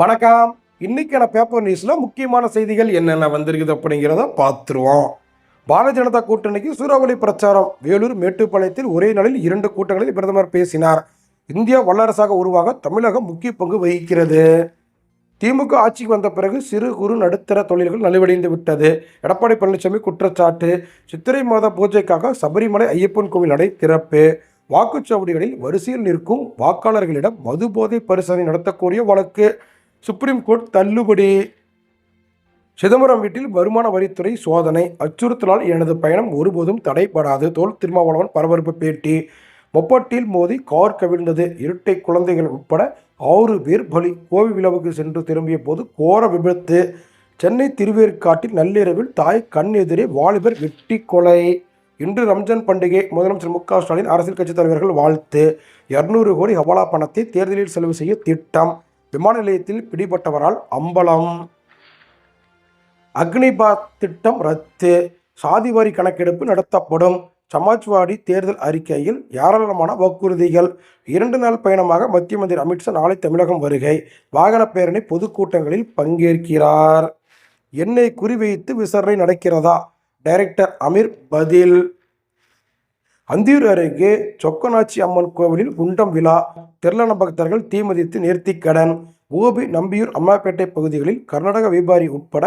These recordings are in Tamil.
வணக்கம். இன்றைக்கான பேப்பர் நியூஸில் முக்கியமான செய்திகள் என்னென்ன வந்திருக்குது அப்படிங்கிறத பார்த்துருவோம். பாரதிய ஜனதா கூட்டணிக்கு சூறாவளி பிரச்சாரம். வேலூர் மேட்டுப்பாளையத்தில் ஒரே நாளில் இரண்டு கூட்டங்களில் பிரதமர் பேசினார். இந்தியா வல்லரசாக உருவாக தமிழகம் முக்கிய பங்கு வகிக்கிறது. திமுக ஆட்சிக்கு வந்த பிறகு சிறு குறு நடுத்தர தொழில்கள் நலிவடைந்து விட்டது. எடப்பாடி பழனிசாமி குற்றச்சாட்டு. சித்திரை மாத பூஜைக்காக சபரிமலை ஐயப்பன் கோவில் நடை திறப்பு. வாக்குச்சாவடிகளில் வரிசையில் நிற்கும் வாக்காளர்களிடம் மதுபோதை பரிசோதனை நடத்தக்கூடிய வழக்கு. சுப்ரீம் கோர்ட் தள்ளுபடி. சிதம்பரம் வீட்டில் வருமான வரித்துறை சோதனை. அச்சுறுத்தலால் எனது பயணம் ஒருபோதும் தடைபடாது. தோல் திருமாவளவன் பரபரப்பு பேட்டி. மொப்பட்டில் மோதி கார் கவிழ்ந்தது. இரட்டை குழந்தைகள் உட்பட ஆறு பேர் பலி. கோவில் விழாவுக்கு சென்று திரும்பிய போது கோர விபத்து. சென்னை திருவேற்காட்டில் நள்ளிரவில் தாய் கண் எதிரே வாலிபர் வெட்டி கொலை. இன்று ரம்ஜான் பண்டிகை. முதலமைச்சர் மு க ஸ்டாலின் அரசியல் கட்சித் தலைவர்கள் வாழ்த்து. இருநூறு கோடி ஹவாலா பணத்தை தேர்தலில் செலவு செய்ய திட்டம். விமான நிலையத்தில் பிடிபட்டவரால் அம்பலம். அக்னிபாத் திட்டம் ரத்து. சாதிவாரி கணக்கெடுப்பு நடத்தப்படும். சமாஜ்வாடி தேர்தல் அறிக்கையில் ஏராளமான வாக்குறுதிகள். இரண்டு நாள் பயணமாக மத்திய மந்திரி அமித்ஷா நாளை தமிழகம் வருகை. வாகன பேரணி பொதுக்கூட்டங்களில் பங்கேற்கிறார். என்னை குறிவைத்து விசாரணை நடக்கிறதா? டைரக்டர் அமீர் பதில். அந்தியூர் அருகே சொக்கநாச்சி அம்மன் கோவிலில் குண்டம் விழா. திரளான பக்தர்கள் தீமதித்து நேர்த்திக்கடன் ஓபி நம்பியூர் அம்மாப்பேட்டை பகுதிகளில் கர்நாடக வியாபாரி உட்பட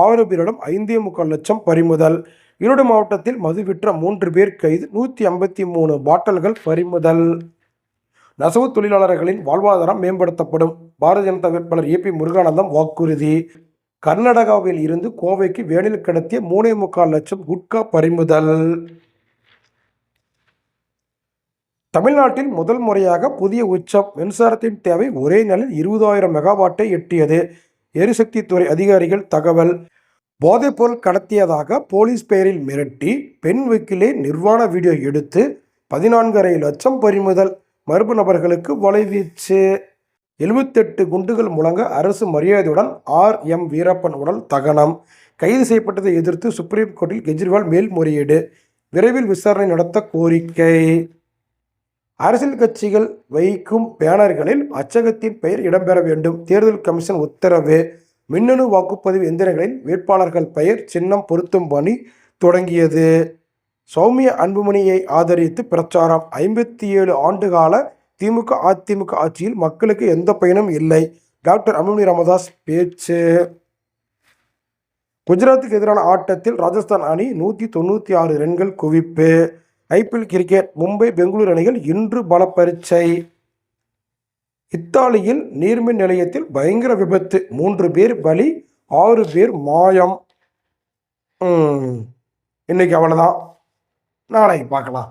ஆறு பேரிடம் ஐந்தே முக்கால் லட்சம் பறிமுதல். ஈரோடு மாவட்டத்தில் மது விற்ற மூன்று பேர் கைது. நூற்றி ஐம்பத்தி மூணு பாட்டில்கள் பறிமுதல். நெசவு தொழிலாளர்களின் வாழ்வாதாரம் மேம்படுத்தப்படும். பாரதிய ஜனதா வேட்பாளர் ஏபி முருகானந்தம் வாக்குறுதி. கர்நாடகாவில் இருந்து கோவைக்கு வேனில் கடத்திய மூணே முக்கால் லட்சம் குட்கா பறிமுதல். தமிழ்நாட்டில் முதல் முறையாக புதிய உச்சம் மின்சாரத்தின் தேவை ஒரே நாளில் இருபதாயிரம் மெகாவாட்டை எட்டியது. எரிசக்தி துறை அதிகாரிகள் தகவல். போதைப்பொருள் கடத்தியதாக போலீஸ் பெயரில் மிரட்டி பெண் வீக்கிலே நிர்வாண வீடியோ எடுத்து பதினான்கரை லட்சம் பறிமுதல். மர்ம நபர்களுக்கு வலைவீச்சு எழுபத்தெட்டு குண்டுகள் முழங்க அரசு மரியாதையுடன் ஆர். எம். வீரப்பன் உடல் தகனம். கைது செய்யப்பட்டதை எதிர்த்து சுப்ரீம் கோர்ட்டில் கெஜ்ரிவால் மேல்முறையீடு. விரைவில் விசாரணை நடத்த கோரிக்கை. அரசியல் கட்சிகள் வைக்கும் பேனர்களில் அச்சகத்தின் பெயர் இடம்பெற வேண்டும். தேர்தல் கமிஷன் உத்தரவு மின்னணு வாக்குப்பதிவு எந்திரங்களில் வேட்பாளர்கள் பெயர் சின்னம் பொருத்தும் பணி தொடங்கியது. சௌமிய அன்புமணியை ஆதரித்து பிரச்சாரம். ஐம்பத்தி ஏழு ஆண்டுகால திமுக அதிமுக ஆட்சியில் மக்களுக்கு எந்த பயனும் இல்லை. டாக்டர் அன்புமணி ராமதாஸ் பேச்சு. குஜராத்துக்கு எதிரான ஆட்டத்தில் ராஜஸ்தான் அணி நூற்றி தொண்ணூற்றி ஆறு ரன்கள் குவிப்பு. ஐபிஎல் கிரிக்கெட் மும்பை பெங்களூரு அணிகள் இன்று பல பரீட்சை இத்தாலியில் நீர்மின் நிலையத்தில் பயங்கர விபத்து. மூன்று பேர் பலி ஆறு பேர் மாயம். இன்னைக்கு அவ்வளோதான் நாளைக்கு பார்க்கலாம்.